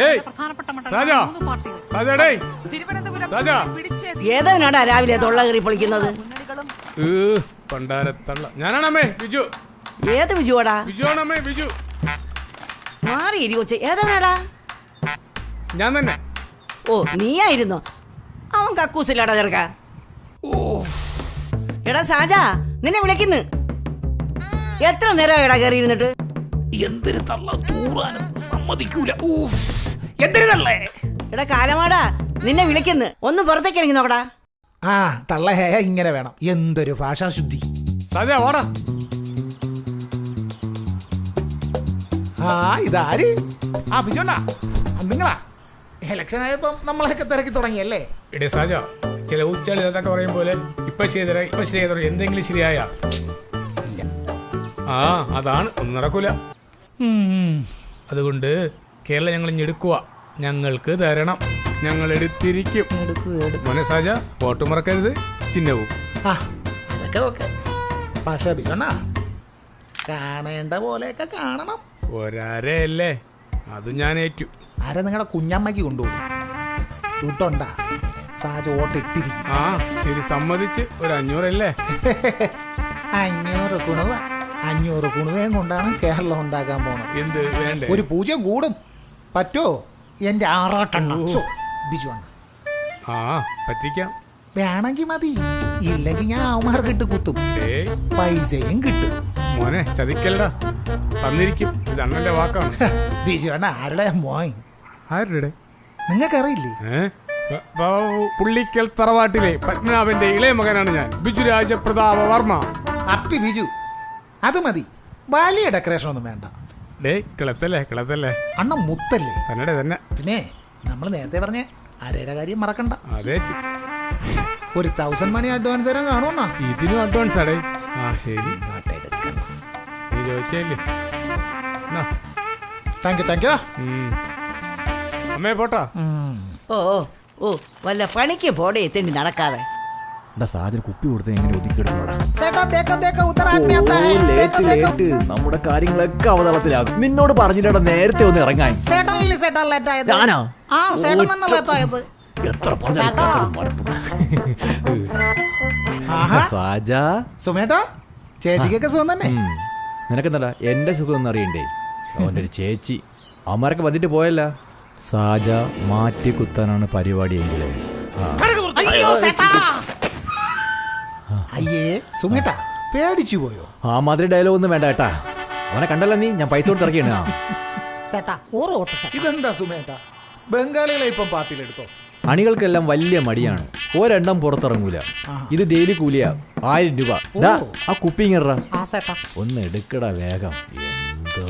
ഡേയ്, പ്രധാനപ്പെട്ട സാജ. മണ്ഡലം മൂന്ന് പാർട്ടികൾ. സാജാ ഡേയ് തിരുവനന്തപുരം സാജ. പിടിച്ചേറി ഏതവനാടാ രാവിലെ തൊള്ള കയറി പൊളിക്കുന്നത്? മുന്നണികളും ഏ, പണ്ടാരത്തള്ള. ഞാനാണമ്മേ ബിജു. ഏത് വിജുവാടാ ബിജു ആണമ്മേ ബിജു. മാറി ഇരി കൊച്ചെ. ഏതവനാടാ? ഞാൻ തന്നെ. ഓ നീയായിരുന്നോ. അവൻ കക്കൂസില്ലാടാ ചെറുക്ക. എടാ സാജാ നിന്നെ വിളിക്കുന്നു. എത്ര നേരം എടാ കയറി ഇരുന്നിട്ട്? എന്തൊരു തള്ള തൂറാനും സമ്മതിക്കൂല. ഊഫ്. എന്തൊരു തള്ളേ എടാ കാലമാടാ. നിന്നെ വിളിക്കുന്നു. ഒന്ന് പുറത്തേക്ക് ഇറങ്ങി നോക്കടാ. ആ തള്ള ഇങ്ങനെ വേണം. എന്തൊരു ഭാഷാശുദ്ധി. സജാ വാടാ ആ ഇതാര്? ആ ബിജോണ്ടാ നിങ്ങളാ? ഇലക്ഷൻ ആയപ്പം നമ്മളൊക്കെ തിരക്കി തുടങ്ങിയല്ലേ? ഇടേ സാജ ചില ഉച്ചാളി നേതാക്കൾ പറയും പോലെ ഇപ്പൊ ചെയ്തര ഇപ്പൊ ചെയ്തര എന്തെങ്കിലും ശരിയായ ആ അതാണ് ഒന്നും നടക്കൂല. അതുകൊണ്ട് കേരളം ഞങ്ങൾ ഞെടുക്കുക ഞങ്ങൾക്ക് തരണം. ഞങ്ങൾ എടുത്തിരിക്കും. മോനെ സാജ വോട്ട് മറക്കരുത്. ചിഹ്നവും. അതൊക്കെ ഓക്കെ. പക്ഷെ ബിജോണ്ണാ കാണേണ്ട പോലെയൊക്കെ കാണണം. ഒരാരയല്ലേ? അത് ഞാൻ ഏറ്റു. ആരെ നിങ്ങളുടെ കുഞ്ഞമ്മയ്ക്ക് കൊണ്ടുപോകും. സാജ സാജ് വോട്ട് ആ ശരി സമ്മതിച്ച്. ഒരു അഞ്ഞൂറല്ലേ? അഞ്ഞൂറ് കുണുവ. അഞ്ഞൂറ് കുണുവയും കൊണ്ടാണ് കേരളം ഉണ്ടാക്കാൻ പോണത് എന്ത് വേണ്ട? ഒരു പൂജ്യം കൂടും. പറ്റോ? എന്റെ ആറാട്ടെണ്ണം. ബിജു അണ്ണ. ആ പറ്റിക്കാം. വേണമെങ്കിൽ മതി. ഇല്ലെങ്കിൽ ഞാൻ അവന്മാർക്ക് ഇട്ട് കുത്തും. പൈസയും കിട്ടും. മോനെ ചതിക്കല്ലടാ. തന്നിരിക്കും. ഇത് അണ്ണന്റെ വാക്കാണ്. ബിജു അണ്ണ ആരുടെ മോൻ? ആരുടെ? നിങ്ങൾക്കറിയില്ലേ? പുള്ളിക്കൽ തറവാട്ടിലെ പത്മനാഭന്റെ ഇളയ മകനാണ് ഞാൻ. ബിജു രാജപ്രതാപ വർമ്മ അപ്പി ബിജു. അത് മതി. വലിയ ഡെക്കറേഷൻ ഒന്നും വേണ്ട. ഡേ കിളത്തല്ലേ കിളത്തല്ലേ? അണ്ണ മുത്തല്ലേ? തന്നെ തന്നെ. പിന്നെ നമ്മൾ നേരത്തെ പറഞ്ഞ അരേര കാര്യം മറക്കണ്ട. അതെ ഒരു തൗസൻഡ് മണി അഡ്വാൻസ് തരാൻ കാണുമെന്നാ ഇതിനും അഡ്വാൻസ് ആടേ. ആ ശരി. നീ ചോദിച്ചേല്ലേ താങ്ക് യു താങ്ക് യു. അമ്മേ പോട്ടാ. ഓ ഓ ഓ വല്ല പണിക്ക് പോടേ എത്തേണ്ടി നടക്കാതെ. എന്റെ സാഹചര്യം കുപ്പി കൊടുത്ത് എങ്ങനെ ഒതുക്കിയിടുന്നോടാ നമ്മുടെ കാര്യങ്ങളൊക്കെ അവതളത്തിലാകും. നിന്നോട് പറഞ്ഞിട്ടാ നേരത്തെ ഒന്ന് ഇറങ്ങാൻ. ഞാനാ? എത്ര സാജ. സുമേട്ടാ ചേച്ചിക്കൊക്കെ സുഖം തന്നെ? നിനക്കെന്താടാ എന്റെ സുഖം ഒന്നും അറിയണ്ടേ? അവന്റെ ഒരു ചേച്ചി. അവന്മാരൊക്കെ വന്നിട്ട് പോയല്ല. സാജ മാറ്റി കുത്താനാണ് പരിപാടിയെങ്കിൽ അയ്യോ അയ്യേ സുമേട്ടാ പേടിച്ചു പോയോ? ആ മാതിരി ഡയലോഗ് ഒന്നും വേണ്ട ഏട്ടാ. അവനെ കണ്ടല്ല നീ ഞാൻ പൈസ കൊടുത്ത് ഇറക്കിയാണ് ഇതെന്താ സുമേട്ടാ? ബംഗാളികളെ ഇപ്പം പാർട്ടിയിലെടുത്തോ അണികൾക്കെല്ലാം വലിയ മടിയാണ്. ഒരെണ്ണം പുറത്തിറങ്ങൂല. ഇത് ഡെയിലി കൂലിയാ. ആയിരം രൂപ. ദാ, ആ സേട്ടാ. ഒന്ന് എടുക്കടാ വേഗം. എന്തോ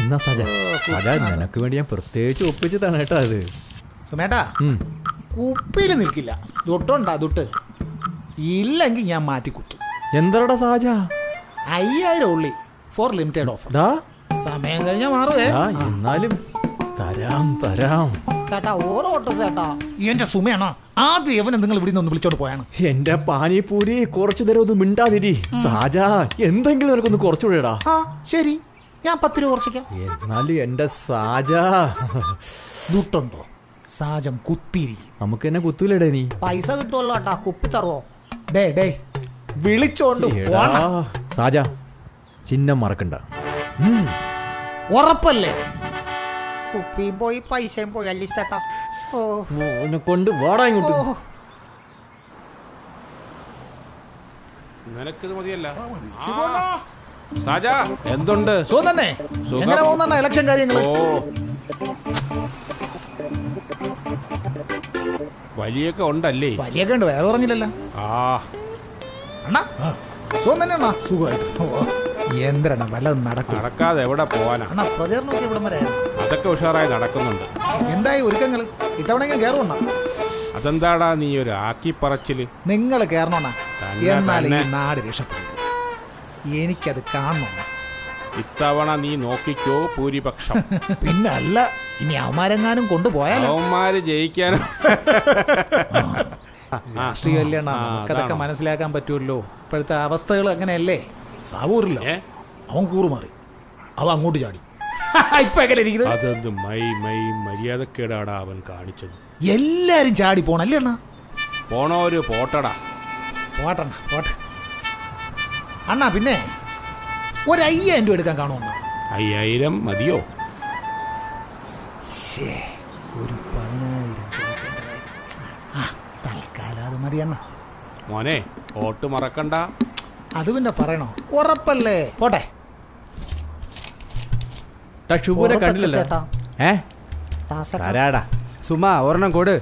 എന്നാ സജ? സജ നിനക്ക് വേണ്ടി ഞാൻ പ്രത്യേകിച്ച് ഒപ്പിച്ചതാണ് കേട്ടോ അത് സുമേട്ടാ കുപ്പിയിൽ കുപ്പിയിൽ നിൽക്കില്ല. ദുട്ടുണ്ടാ ദുട്ട്. ഇല്ലെങ്കിൽ ഞാൻ മാറ്റി കുത്തും എന്താടാ സാജ? അയ്യായിരം ഉള്ളി ഫോർ ലിമിറ്റഡ് ഓഫർ സമയം കഴിഞ്ഞാൽ മാറുവേ. എന്നാലും തരാം തരാം. ചേട്ടാ ഓരോ ഓട്ടോ ചേട്ടാ. എന്റെ സുമയാണോ ആദ്യം എവനെ നിങ്ങൾ ഇവിടെ നിന്ന് വിളിച്ചോണ്ട് പോയാണ്. എന്റെ പാനിപൂരി കുറച്ചു നേരം ഒന്ന് മിണ്ടാതിരി. സാജ എന്തെങ്കിലും നിനക്കൊന്ന് കുറച്ചുകൂടെടാ. ആ ശരി. ഞാൻ പത്ത് രൂപ കുറച്ചേക്കാം. എന്നാലും എന്റെ സാജ. ദുട്ടുണ്ടോ? സാജം കുത്തിരി നമുക്ക് എന്നെ കുത്തൂലടേ നീ. പൈസ കിട്ടുമല്ലോ കേട്ടാ കുപ്പി തരുവോ ഡേ ഡേ വിളിച്ചോണ്ട് സാജ ചിഹ്നം മറക്കണ്ട. ഉറപ്പല്ലേ? കുപ്പിയും പോയി പൈസയും പോയി അല്ലിച്ചേട്ടാ ചേട്ടാ? ഓ. കൊണ്ട് വാടാ ഇങ്ങോട്ട്. നിനക്കിത് മതിയല്ല. സാജാ. എന്തുണ്ട്? സുഖം തന്നെ. എങ്ങനെ പോകുന്ന ഇലക്ഷൻ കാര്യങ്ങൾ ഓ. വലിയൊക്കെ ഉണ്ടല്ലേ? വലിയൊക്കെ ഉണ്ട് വേറെ പറഞ്ഞില്ലല്ലോ. ആ. അണ്ണാ സുഖം തന്നെ അണ്ണാ? സുഖമായിട്ട്. എന്തരണ വല്ലതും നടക്കും? നടക്കാതെ എവിടെ പോവാനാണ് പ്രചരണമൊക്കെ ഇവിടെ വരെ. അതൊക്കെ ഉഷാറായി നടക്കുന്നുണ്ട്. എന്തായി ഒരുക്കങ്ങൾ ഇത്തവണയെങ്കിലും കയറുവണ്ണ അതെന്താടാ നീ ഒരു ആക്കി പറച്ചിൽ നിങ്ങൾ കയറണോണ്ണ തന്നെ, എന്നാൽ ഈ. നാട് രക്ഷപ്പെടും. എനിക്കത് കാണണം ഇത്തവണ നീ നോക്കിക്കോ ഭൂരിപക്ഷം. പിന്നല്ല ഇനി അവമാരെങ്ങാനും കൊണ്ടുപോയാലോ? അവന്മാര് ജയിക്കാനും? രാഷ്ട്രീയ കല്യാണം നമുക്കതൊക്കെ മനസ്സിലാക്കാൻ പറ്റുമല്ലോ. ഇപ്പോഴത്തെ അവസ്ഥകൾ അങ്ങനെയല്ലേ സാവൂറില്ല അവൻ കൂറുമാറി. അവ അങ്ങോട്ട് ചാടി. ഇപ്പൊ എങ്ങനെ ഇരിക്കുന്നത്? അതെന്ത് മൈ മൈ മര്യാദക്കേടാടാ അവൻ കാണിച്ചത്. എല്ലാരും ചാടി പോണല്ലേ അണ്ണാ? പോണോര് പോട്ടടാ. പോട്ടണ്ണ പോട്ടെ. അണ്ണാ പിന്നെ? ഒരു അയ്യായിരം രൂപ എടുക്കാൻ കാണുമോ അയ്യായിരം മതിയോ? ശേ ഒരു പതിനായിരം ചോദിക്കേണ്ടതായി ആ തൽക്കാലം അത് മതി മോനെ ഓട്ട് മറക്കണ്ട. അത് പിന്നെ പറയണോ? ഉറപ്പല്ലേ? പോട്ടെ. ടാ, ഉറപ്പൊക്കെ കണ്ടില്ലല്ലോ. ഏ? തരാടാ സുമാ ഒരെണ്ണം കൊട്.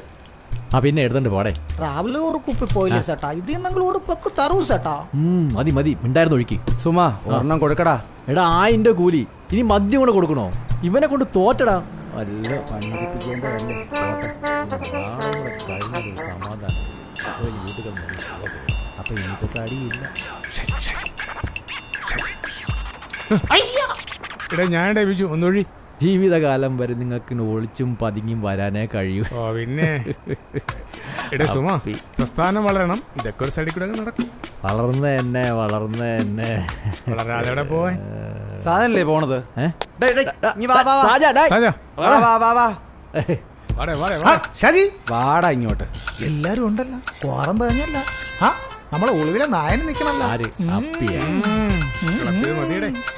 ആ പിന്നെ എഴുതണ്ട് പോടെ. ട്രാവലർ ഒരു കുപ്പി പോയില്ലേ ചേട്ടാ ഇത് നിങ്ങൾ ഒരു പെക്ക് തരൂ ചേട്ടാ ഉം, മതി മതി. ഒഴുക്കി. സുമാ ഒരെണ്ണം കൊടുക്കടാ. എടാ ആയിന്റെ കൂലി. ഇനി മദ്യം കൂടെ കൊടുക്കണോ? ഇവനെ കൊണ്ട് തോറ്റടാ. അല്ല കഴിഞ്ഞൊരു സമാധാനം. അപ്പൊ ഇനിയിപ്പോ കടിയില്ല എടാ ഞാൻ ഡേവിച്ചു ഒന്നൊഴി ജീവിതകാലം വരെ നിങ്ങൾക്ക് ഒളിച്ചും പതുങ്ങിയും വരാനേ കഴിയൂ. ഓ പിന്നെ. പ്രസ്ഥാനം വളരണം. ഇതൊക്കെ ഒരു സൈഡിൽ കൂടെ നടക്കും. വളർന്ന എന്നെ വളർന്ന എന്നെ വളരാതെ പോവാൻ? സാധനല്ലേ പോണത്? ഷാജി. വാടാ ഇങ്ങോട്ട്. എല്ലാരും ഉണ്ടല്ലോ. കോറം തന്നെയല്ല ആ നമ്മളെ ഒളിവിലെ നായന് നിക്കണല്ലോ.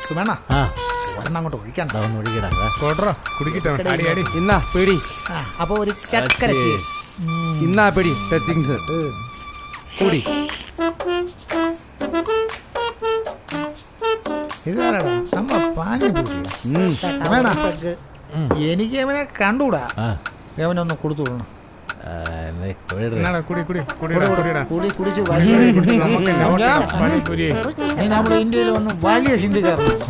സുമേണ ആ. ഒരെണ്ണം അങ്ങോട്ട് ഒഴിക്കണ്ട. അതൊന്ന് ഒഴുകിടാ ദാ. കോട്ടറ അടി അടി. ഇന്നാ പിടി. ആ, അപ്പൊ ഒരു ചക്കര Cheers. cheers. ഇന്നാ പിടി. ടച്ചിങ്സ് കൂടി. ഇതാരടാ നമ്മ പാനിപൂരി ഉം. വേണ? എനിക്ക് അവനെ കണ്ടുകൂടാ അവനൊന്ന് കൊടുത്തു വിടണം. നമ്മുടെ ഇന്ത്യയിൽ വന്ന് വലിയ ഹിന്ദിക്കാരനാണ്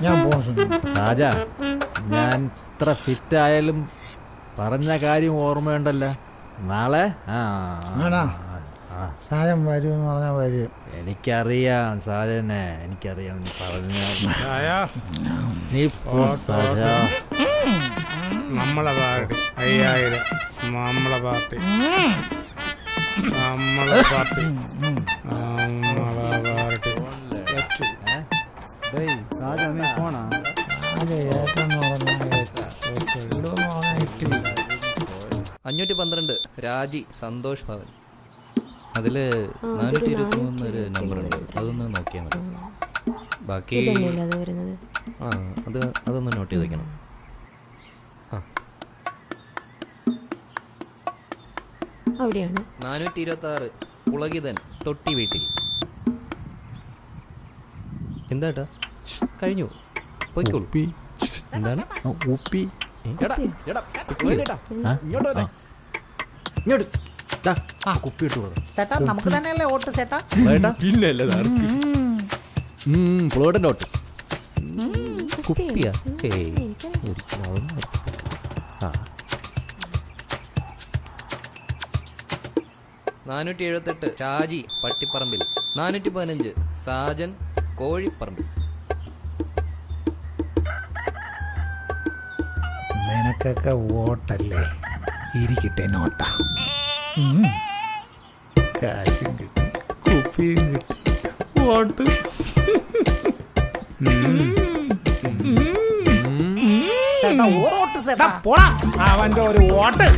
ഞാൻ സാജ ഇത്ര ഫിറ്റ് ആയാലും പറഞ്ഞ കാര്യം ഓർമ്മയുണ്ടല്ലോ. നാളെ? ആ. ആണോ? ആ സാരം വരും പറഞ്ഞാൽ വരും. എനിക്കറിയാം സാരനെ എനിക്കറിയാം നീ പറഞ്ഞ. നീ പോ സാജ നമ്മളെ പാർട്ടി. അയ്യായിരം. നമ്മളെ പാർട്ടി. നമ്മളെ പാർട്ടി. നമ്മളെ പാർട്ടി. ഡേയ് സാജ നീ പോണാ? അതെ ഏറ്റെന്ന് പറഞ്ഞാൽ ഇവിടെന്ന് പറഞ്ഞാൽ ഇട്ടില്ല അഞ്ഞൂറ്റി പന്ത്രണ്ട്. രാജി സന്തോഷ് ഭവൻ. അതിൽ നാനൂറ്റി ഇരുപത്തി മൂന്ന് ഒരു നമ്പർ ഉണ്ട് അതൊന്ന് നോക്കിയാൽ മതി ബാക്കി ആ അത് അതൊന്ന് നോട്ട് ചെയ്ത് വെക്കണം. ആ. അവിടെയാണ്. നാനൂറ്റി ഇരുപത്തി ആറ് പുളകിതൻ തൊട്ടി വീട്ടിൽ. എന്താട്ടാ കഴിഞ്ഞു. പോയിക്കോളൂ. എന്താണ്? ഉപ്പി. ഇങ്ങോട്ട്. ആ കുപ്പി ഇട്ട് കൊടു ചേട്ടാ നമുക്ക് തന്നെയല്ലേ ഓട്ട് ചേട്ടാ പിന്നല്ലേ ഫ്ലോറിന്റെ ഓട്ട് കുപ്പിയാ. ഏയ്. ഒരിക്കലും. ആ. നാനൂറ്റി എഴുപത്തെട്ട് ഷാജി പട്ടിപ്പറമ്പിൽ. നാനൂറ്റി പതിനഞ്ച് സാജൻ കോഴിപ്പറമ്പിൽ. നിനക്കൊക്കെ വോട്ടല്ലേ? ഇരിക്കട്ടെ നോട്ട. കാശും കിട്ടി കുപ്പിയും കിട്ടി ഓട്ട് അവന്റെ ഒരു വോട്ട്